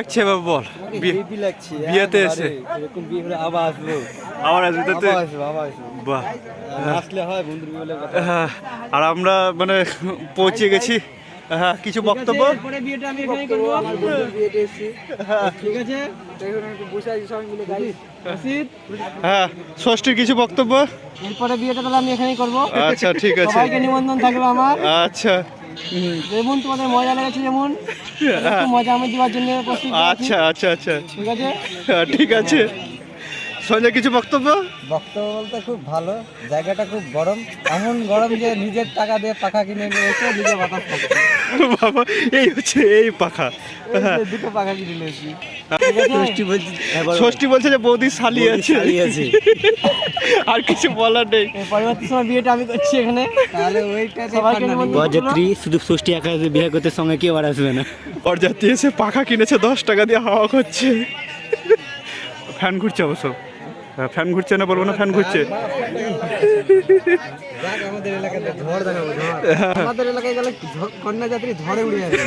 লাগছে এবার বল। হেভি লাগছে বিয়েতে একবারে। এসে। এরকম বিয়ে হলে আবার আসব। আবার আসবে তো আবার আসব আবার আসব। বাহ। আসলে হয় বন্ধুর বিয়ে হলে হ্যাঁ, আর আমরা মানে পৌঁছে গেছি। হ্যাঁ কিছু বক্তব্য? এরপরে বিয়েটা আমি এখানেই করব। আমার বন্ধুর বিয়েতে এসেছি। ঠিক আছে? এখন একটু বসে আছি সবাই মিলে গাড়ি হ্যাঁ ষষ্ঠীর কিছু বক্তব্য? এরপরে বিয়েটা তাহলে আমি এখানেই করব। আচ্ছা ঠিক আছে। নিমন্ত্রণ থাকবে আমার। আচ্ছা। যেমন তোমাদের মজা লেগেছে যেমন মজা আমি দেওয়ার জন্য আচ্ছা আচ্ছা আচ্ছা। ঠিক আছে? হ্যাঁ, ঠিক আছে। সঞ্জয় কিছু বক্তব্য? বক্তব্য বলতে খুব ভালো। জায়গাটা খুব গরম। এমন গরম যে নিজের টাকা দিয়ে পাখা কিনে নিয়ে এসে নিজে বাতাস বাবা এই হচ্ছে এই পাখা। দুটো পাখা কিনে নিয়েছি ষষ্ঠী বলছি ষষ্ঠী বলছে যে বৌদি শালি আছে। আছে। আর কিছু বলার নেই। এই পরবর্তী সময় বিয়েটা আমি করছি এখানে। তাহলে ওইটা বরযাত্রী শুধু ষষ্ঠী একা বিয়ে করতে সঙ্গে কেউ আর আসবে না। ওর যাত্রী এসে পাখা কিনেছে দশ টাকা দিয়ে হাওয়া করছে। ফ্যান ঘুরছে অবশ্য। হ্যাঁ, ফ্যান ঘুরছে না বলব না ফ্যান ঘুরছে। আমাদের এলাকাতে ঝড় দেখাবো আমাদের এলাকায় গেলে কন্যা যাত্রী ঝড়ে উড়ে যাবে।